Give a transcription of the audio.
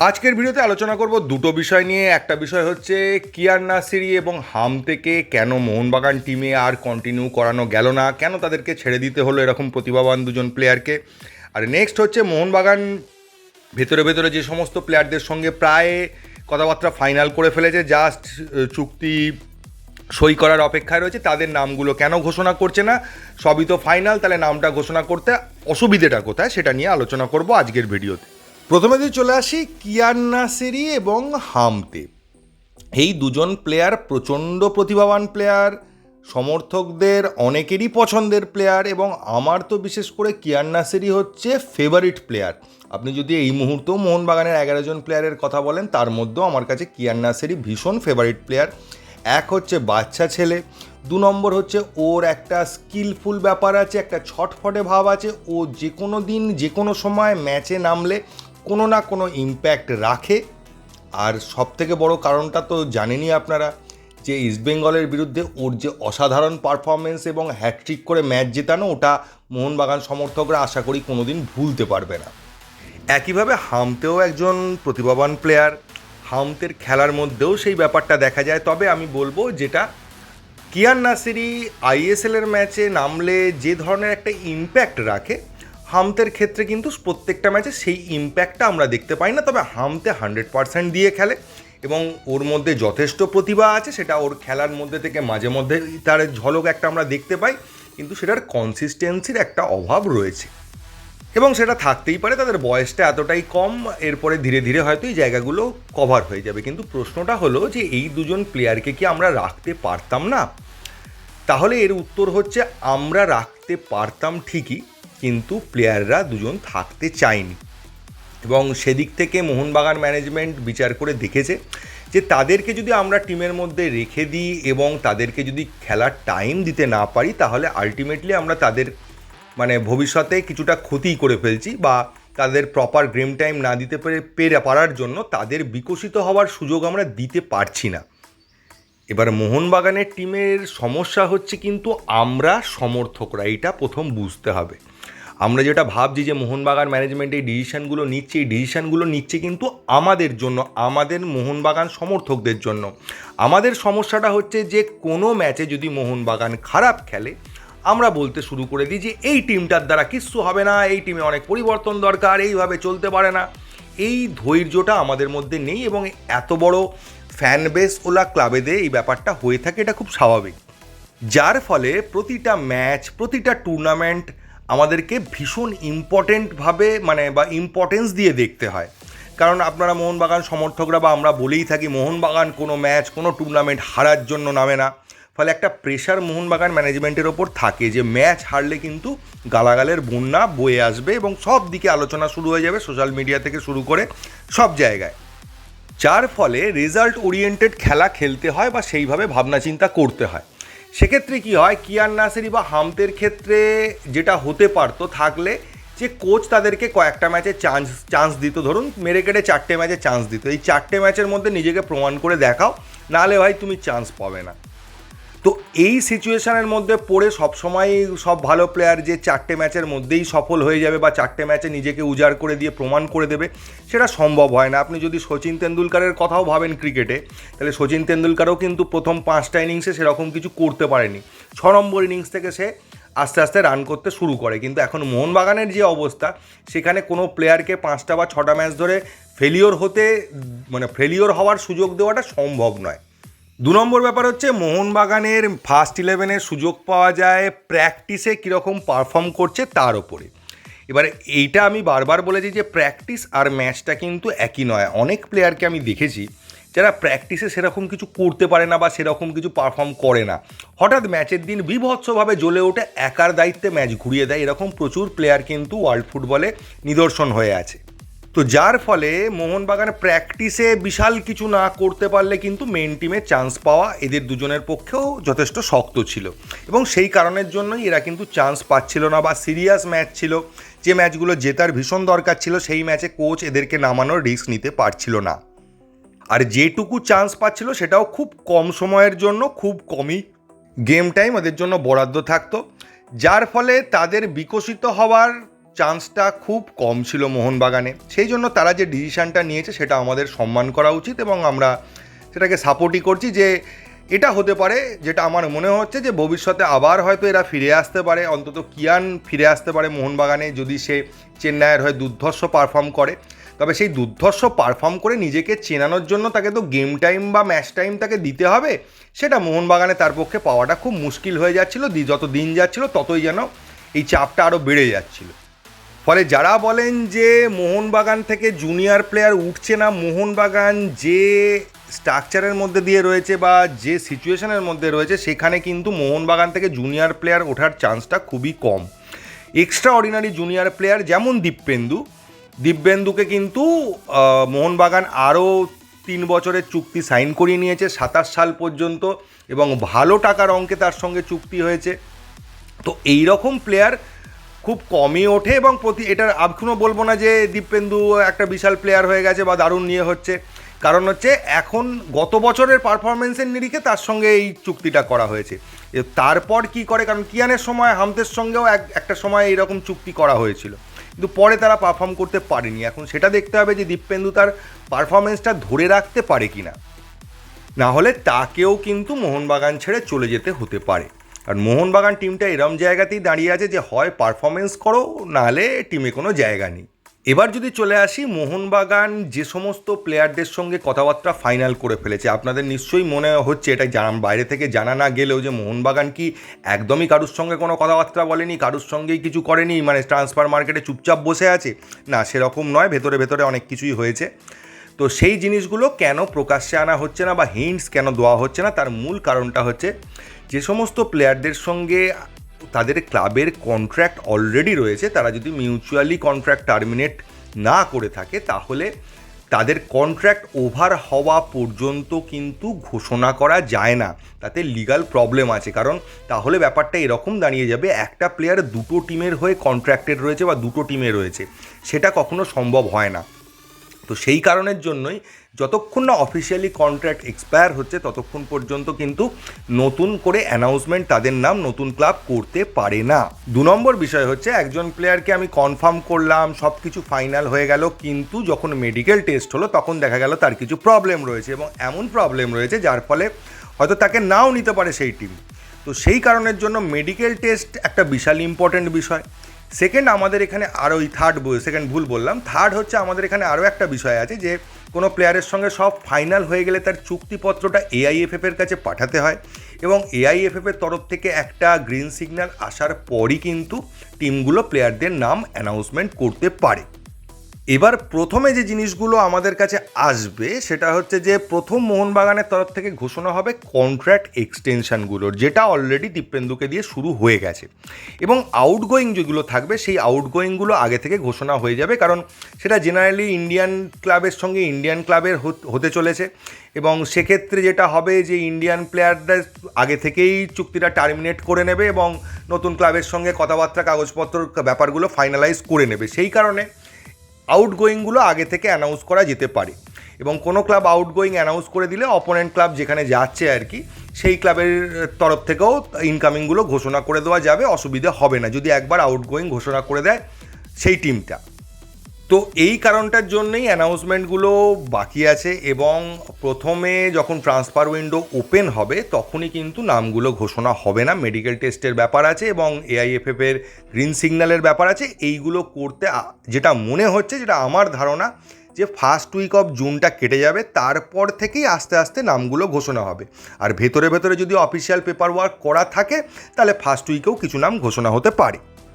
আজকের ভিডিওতে আলোচনা করব দুটো বিষয় নিয়ে। একটা বিষয় হচ্ছে, কিয়ার নাসিরি এবং হাম থেকে কেন মোহনবাগান টিমে আর কন্টিনিউ করানো গেল না? কেন তাদেরকে ছেড়ে দিতে হলো এরকম প্রতিভাবান দুজন প্লেয়ারকে আর নেক্সট হচ্ছে, মোহনবাগান ভেতরে ভেতরে যে সমস্ত প্লেয়ারদের সঙ্গে প্রায় কথাবার্তা ফাইনাল করে ফেলেছে জাস্ট চুক্তি সই করার অপেক্ষায় রয়েছে, তাদের নামগুলো কেন ঘোষণা করছে না? সবই তো ফাইনাল তাহলে নামটা ঘোষণা করতে অসুবিধেটা কোথায়? সেটা নিয়ে আলোচনা করব আজকের ভিডিওতে। প্রথমে দিয়ে চলে আসি কিয়ান নাসেরি এবং হামতে। এই দুজন প্লেয়ার প্রচণ্ড প্রতিভাবান প্লেয়ার সমর্থকদের অনেকেরই পছন্দের প্লেয়ার এবং আমার তো বিশেষ করে কিয়ান নাসেরি হচ্ছে ফেভারিট প্লেয়ার আপনি যদি এই মুহূর্তেও মোহনবাগানের এগারো জন প্লেয়ারের কথা বলেন, তার মধ্যেও আমার কাছে কিয়ান নাসেরি ভীষণ ফেভারিট প্লেয়ার এক হচ্ছে বাচ্চা ছেলে, দু নম্বর হচ্ছে ওর একটা স্কিলফুল ব্যাপার আছে, একটা ছটফটে ভাব আছে, ও যে কোনো দিন যে কোনো সময় ম্যাচে নামলে কোনো না কোনো ইম্প্যাক্ট রাখে। আর সব থেকে বড় কারণটা তো জানেনই আপনারা যে ইস্টবেঙ্গলের বিরুদ্ধে ওর যে অসাধারণ পারফরমেন্স এবং হ্যাট্রিক করে ম্যাচ জেতানো, ওটা মোহনবাগান সমর্থকরা আশা করি কোনোদিন ভুলতে পারবে না। একইভাবে হামতেও একজন প্রতিভাবান প্লেয়ার হামতের খেলার মধ্যেও সেই ব্যাপারটা দেখা যায়। তবে আমি বলব যেটা, কিয়ান নাসিরি আইএসএলের ম্যাচে নামলে যে ধরনের একটা ইম্প্যাক্ট রাখে হামতের ক্ষেত্রে কিন্তু প্রত্যেকটা ম্যাচে সেই ইম্প্যাক্টটা আমরা দেখতে পাই না, তবে হামতে হান্ড্রেড পারসেন্ট দিয়ে খেলে এবং ওর মধ্যে যথেষ্ট প্রতিভা আছে, সেটা ওর খেলার মধ্যে থেকে মাঝে মধ্যে তার ঝলক একটা আমরা দেখতে পাই, কিন্তু সেটার কনসিস্টেন্সির একটা অভাব রয়েছে। এবং সেটা থাকতেই পারে, তাদের বয়সটা এতটাই কম, এরপরে ধীরে ধীরে হয়তো এই জায়গাগুলো কভার হয়ে যাবে। কিন্তু প্রশ্নটা হলো যে এই দুজন প্লেয়ারকে কি আমরা রাখতে পারতাম না? তাহলে এর উত্তর হচ্ছে, আমরা রাখতে পারতাম ঠিকই কিন্তু প্লেয়াররা দুজন থাকতে চায়নি। এবং সেদিক থেকে মোহনবাগান ম্যানেজমেন্ট বিচার করে দেখেছে যে তাদেরকে যদি আমরা টিমের মধ্যে রেখে দিই এবং তাদেরকে যদি খেলার টাইম দিতে না পারি, তাহলে আলটিমেটলি আমরা তাদের মানে ভবিষ্যতে কিছুটা ক্ষতি করে ফেলছি বা তাদের প্রপার গেম টাইম না দিতে পেরে পেরে পারার জন্য তাদের বিকশিত হওয়ার সুযোগ আমরা দিতে পারছি না। এবার মোহনবাগানের টিমের সমস্যা হচ্ছে কিন্তু আমরা সমর্থকরা, এটা প্রথম বুঝতে হবে। আমরা যেটা ভাবছি যে মোহনবাগান ম্যানেজমেন্ট এই ডিসিশানগুলো নিচ্ছে, এই ডিসিশানগুলো নিচ্ছে কিন্তু আমাদের জন্য, আমাদের মোহনবাগান সমর্থকদের জন্য। আমাদের সমস্যাটা হচ্ছে যে কোনো ম্যাচে যদি মোহনবাগান খারাপ খেলে, আমরা বলতে শুরু করে দিই যে এই টিমটার দ্বারা কিচ্ছু হবে না, এই টিমে অনেক পরিবর্তন দরকার, এইভাবে চলতে পারে না। এই ধৈর্যটা আমাদের মধ্যে নেই এবং এত বড় ফ্যান বেস ওলা ক্লাবেদে এই ব্যাপারটা হয়ে থাকে, এটা খুব স্বাভাবিক। যার ফলে প্রতিটা ম্যাচ প্রতিটা টুর্নামেন্ট আমাদেরকে ভীষণ ইম্পর্টেন্টভাবে মানে বা ইম্পর্টেন্স দিয়ে দেখতে হয়। কারণ আপনারা মোহনবাগান সমর্থকরা বা আমরা বলেই থাকি, মোহনবাগান কোনো ম্যাচ কোনো টুর্নামেন্ট হারার জন্য নামে না। ফলে একটা প্রেশার মোহনবাগান ম্যানেজমেন্টের ওপর থাকে যে ম্যাচ হারলে কিন্তু গালাগালের বন্যা বয়ে আসবে এবং সব দিকে আলোচনা শুরু হয়ে যাবে সোশ্যাল মিডিয়া থেকে শুরু করে সব জায়গায়। যার ফলে রেজাল্ট ওরিয়েন্টেড খেলা খেলতে হয় বা সেইভাবে ভাবনা চিন্তা করতে হয়। সেক্ষেত্রে কি হয়? কিয়ান নাসেরি বা হামতের ক্ষেত্রে যেটা হতে পারতো থাকলে যে কোচ তাদেরকে কয়েকটা ম্যাচে চান্স চান্স দিত। ধরুন মেরে কেটে চারটে ম্যাচে চান্স দিত। এই চারটে ম্যাচের মধ্যে নিজেকে প্রমাণ করে দেখাও। নাহলে ভাই তুমি চান্স পাবে না। তো এই সিচুয়েশানের মধ্যে পড়ে সবসময় সব ভালো প্লেয়ার যে চারটে ম্যাচের মধ্যেই সফল হয়ে যাবে বা চারটে ম্যাচে নিজেকে উজাড় করে দিয়ে প্রমাণ করে দেবে, সেটা সম্ভব হয় না। আপনি যদি সচিন তেন্ডুলকারের কথাও ভাবেন ক্রিকেটে তাহলে সচিন তেন্ডুলকারও কিন্তু প্রথম পাঁচটা ইনিংসে সেরকম কিছু করতে পারেনি। ছ নম্বর ইনিংস থেকে সে আস্তে আস্তে রান করতে শুরু করে। কিন্তু এখন মোহনবাগানের যে অবস্থা, সেখানে কোনো প্লেয়ারকে পাঁচটা বা ছটা ম্যাচ ধরে ফেলিওর হতে মানে ফেলিওর হওয়ার সুযোগ দেওয়াটা সম্ভব নয়। দু নম্বর ব্যাপার হচ্ছে, মোহনবাগানের ফার্স্ট ইলেভেনের সুযোগ পাওয়া যায় প্র্যাকটিসে কীরকম পারফর্ম করছে তার ওপরে এবার এইটা আমি বারবার বলেছি যে প্র্যাকটিস আর ম্যাচটা কিন্তু একই নয়। অনেক প্লেয়ারকে আমি দেখেছি, যারা প্র্যাকটিসে সেরকম কিছু করতে পারে না বা সেরকম কিছু পারফর্ম করে না। হঠাৎ ম্যাচের দিন বিভৎসভাবে জ্বলে ওঠে, একার দায়িত্বে ম্যাচ ঘুরিয়ে দেয়। এরকম প্রচুর প্লেয়ার কিন্তু ওয়ার্ল্ড ফুটবলে নিদর্শন হয়ে আছে। তো যার ফলে মোহনবাগান প্র্যাকটিসে বিশাল কিছু না করতে পারলে কিন্তু মেন টিমে চান্স পাওয়া এদের দুজনের পক্ষেও যথেষ্ট শক্ত ছিল। এবং সেই কারণের জন্যই এরা কিন্তু চান্স পাচ্ছিল না বা সিরিয়াস ম্যাচ ছিল। যে ম্যাচগুলো জেতার ভীষণ দরকার ছিল, সেই ম্যাচে কোচ এদেরকে নামানোর রিস্ক নিতে পারছিল না। আর যেটুকু চান্স পাচ্ছিল, সেটাও খুব কম সময়ের জন্য, খুব কমই গেম টাইম ওদের জন্য বরাদ্দ থাকতো। যার ফলে তাদের বিকশিত হওয়ার চান্সটা খুব কম ছিল মোহনবাগানে। সেই জন্য তারা যে ডিসিশানটা নিয়েছে সেটা আমাদের সম্মান করা উচিত এবং আমরা সেটাকে সাপোর্টই করছি যে এটা হতে পারে যেটা আমার মনে হচ্ছে যে ভবিষ্যতে আবার হয়তো এরা ফিরে আসতে পারে। অন্তত কিয়ান ফিরে আসতে পারে মোহনবাগানে যদি সে চেন্নাইয়ের হয়ে দুর্ধর্ষ পারফর্ম করে। তবে সেই দুর্ধর্ষ পারফর্ম করে নিজেকে চেনানোর জন্য তাকে তো গেম টাইম বা ম্যাচ টাইম তাকে দিতে হবে। সেটা মোহনবাগানে তার পক্ষে পাওয়াটা খুব মুশকিল হয়ে যাচ্ছিল। যত দিন যাচ্ছিল ততই যেন এই চাপটা আরও বেড়ে যাচ্ছিল। ফলে যারা বলেন যে মোহনবাগান থেকে জুনিয়র প্লেয়ার উঠছে না, মোহনবাগান যে স্ট্রাকচারের মধ্যে দিয়ে রয়েছে বা যে সিচুয়েশনের মধ্যে রয়েছে, সেখানে কিন্তু মোহনবাগান থেকে জুনিয়র প্লেয়ার ওঠার চান্সটা খুবই কম। এক্সট্রা অর্ডিনারি জুনিয়র প্লেয়ার যেমন দীপেন্দু দিব্যেন্দুকে কিন্তু মোহনবাগান আরও তিন বছরের চুক্তি সাইন করিয়ে নিয়েছে, সাতাশ সাল পর্যন্ত, এবং ভালো টাকার অঙ্কে তার সঙ্গে চুক্তি হয়েছে। তো এই রকম প্লেয়ার খুব কমই ওঠে এবং প্রতি এটার এখনও বলব না যে দীপেন্দু একটা বিশাল প্লেয়ার হয়ে গেছে বা দারুণ নিয়ে হচ্ছে। কারণ হচ্ছে এখন গত বছরের পারফরমেন্সের নিরিখে তার সঙ্গে এই চুক্তিটা করা হয়েছে। তারপর কি করে? কারণ কিয়ানের সময়, হামতের সঙ্গেও এক, একটা সময় এইরকম চুক্তি করা হয়েছিল। কিন্তু পরে তারা পারফর্ম করতে পারেনি। এখন সেটা দেখতে হবে যে দীপেন্দু তার পারফরমেন্সটা ধরে রাখতে পারে কিনা। না হলে তাকেও কিন্তু মোহনবাগান ছেড়ে চলে যেতে হতে পারে। আর মোহনবাগান টিমটা এরম জায়গাতেই দাঁড়িয়ে আছে যে হয় পারফরমেন্স করো, নাহলে টিমে কোনো জায়গা নেই। এবার যদি চলে আসি, মোহনবাগান যে সমস্ত প্লেয়ারদের সঙ্গে কথাবার্তা ফাইনাল করে ফেলেছে, আপনাদের নিশ্চয়ই মনে হচ্ছে এটা জানা বাইরে থেকে জানা না গেলেও যে মোহনবাগান কি একদমই কারুর সঙ্গে কোনো কথাবার্তা বলেনি, কারুর সঙ্গেই কিছু করেনি মানে ট্রান্সফার মার্কেটে চুপচাপ বসে আছে? না, সেরকম নয়, ভেতরে ভেতরে অনেক কিছুই হয়েছে। তো সেই জিনিসগুলো কেন প্রকাশ্যে আনা হচ্ছে না বা হিন্টস কেন দেওয়া হচ্ছে না, তার মূল কারণটা হচ্ছে যে সমস্ত প্লেয়ারদের সঙ্গে তাদের ক্লাবের কন্ট্রাক্ট অলরেডি রয়েছে, তারা যদি মিউচুয়ালি কন্ট্রাক্ট টার্মিনেট না করে থাকে, তাহলে তাদের কন্ট্রাক্ট ওভার হওয়া পর্যন্ত কিন্তু ঘোষণা করা যায় না। তাতে লিগাল প্রবলেম আছে, কারণ তাহলে ব্যাপারটা এরকম দাঁড়িয়ে যাবে, একটা প্লেয়ার দুটো টিমের হয়ে কন্ট্রাক্টেড রয়েছে বা দুটো টিমে রয়েছে, সেটা কখনো সম্ভব হয় না। তো সেই কারণের জন্যই যতক্ষণ না অফিসিয়ালি কন্ট্রাক্ট এক্সপায়ার হচ্ছে, ততক্ষণ পর্যন্ত কিন্তু নতুন করে অ্যানাউন্সমেন্ট তাদের নাম নতুন ক্লাব করতে পারে না। দু নম্বর বিষয় হচ্ছে, একজন প্লেয়ারকে আমি কনফার্ম করলাম সব কিছু ফাইনাল হয়ে গেল, কিন্তু যখন মেডিকেল টেস্ট হলো, তখন দেখা গেল তার কিছু প্রবলেম রয়েছে এবং এমন প্রবলেম রয়েছে যার ফলে হয়তো তাকে নাও নিতে পারে সেই টিম তো সেই কারণের জন্য মেডিকেল টেস্ট একটা বিশাল ইম্পর্ট্যান্ট বিষয়। সেকেন্ড আমাদের এখানে আরও ওই থার্ড সেকেন্ড ভুল বললাম। থার্ড হচ্ছে আমাদের এখানে আরও একটা বিষয় আছে যে, কোনো প্লেয়ারের সঙ্গে সব ফাইনাল হয়ে গেলে তার চুক্তিপত্রটা এআইএফএফ এর কাছে পাঠাতে হয় এবং এআইএফএফ এর তরফ থেকে একটা গ্রিন সিগন্যাল আসার পরই কিন্তু টিমগুলো প্লেয়ারদের নাম অ্যানাউন্সমেন্ট করতে পারে। এবার প্রথমে যে জিনিসগুলো আমাদের কাছে আসবে, সেটা হচ্ছে যে প্রথম মোহনবাগানের তরফ থেকে ঘোষণা হবে কন্ট্রাক্ট এক্সটেনশনগুলোর যেটা অলরেডি দীপেন্দুকে দিয়ে শুরু হয়ে গেছে। এবং আউটগোয়িং যেগুলো থাকবে, সেই আউটগোয়িংগুলো আগে থেকে ঘোষণা হয়ে যাবে, কারণ সেটা জেনারেলি ইন্ডিয়ান ক্লাবের সঙ্গে ইন্ডিয়ান ক্লাবের হতে চলেছে। এবং সেক্ষেত্রে যেটা হবে যে ইন্ডিয়ান প্লেয়ারদের আগে থেকেই চুক্তিটা টার্মিনেট করে নেবে এবং নতুন ক্লাবের সঙ্গে কথাবার্তা, কাগজপত্র ব্যাপারগুলো ফাইনালাইজ করে নেবে। সেই কারণে আউটগোয়িংগুলো আগে থেকে অ্যানাউন্স করা যেতে পারে। এবং কোনো ক্লাব আউটগোয়িং অ্যানাউন্স করে দিলে অপোনেন্ট ক্লাব যেখানে যাচ্ছে আর কি, সেই ক্লাবের তরফ থেকেও ইনকামিংগুলো ঘোষণা করে দেওয়া যাবে, অসুবিধা হবে না। যদি একবার আউটগোয়িং ঘোষণা করে দেয় সেই টিমটা তো এই কারণটার জন্যই অ্যানাউন্সমেন্টগুলো বাকি আছে এবং প্রথমে যখন ট্রান্সফার উইন্ডো ওপেন হবে, তখনই কিন্তু নামগুলো ঘোষণা হবে না। মেডিকেল টেস্টের ব্যাপার আছে এবং এআইএফএফ এর গ্রিন সিগন্যালের ব্যাপার আছে। এইগুলো করতে যেটা মনে হচ্ছে, যেটা আমার ধারণা, যে ফার্স্ট উইক অফ জুনটা কেটে যাবে, তারপর থেকেই আস্তে আস্তে নামগুলো ঘোষণা হবে। আর ভেতরে ভেতরে যদি অফিসিয়াল পেপার ওয়ার্ক করা থাকে, তাহলে ফার্স্ট উইকেও কিছু নাম ঘোষণা হতে পারে।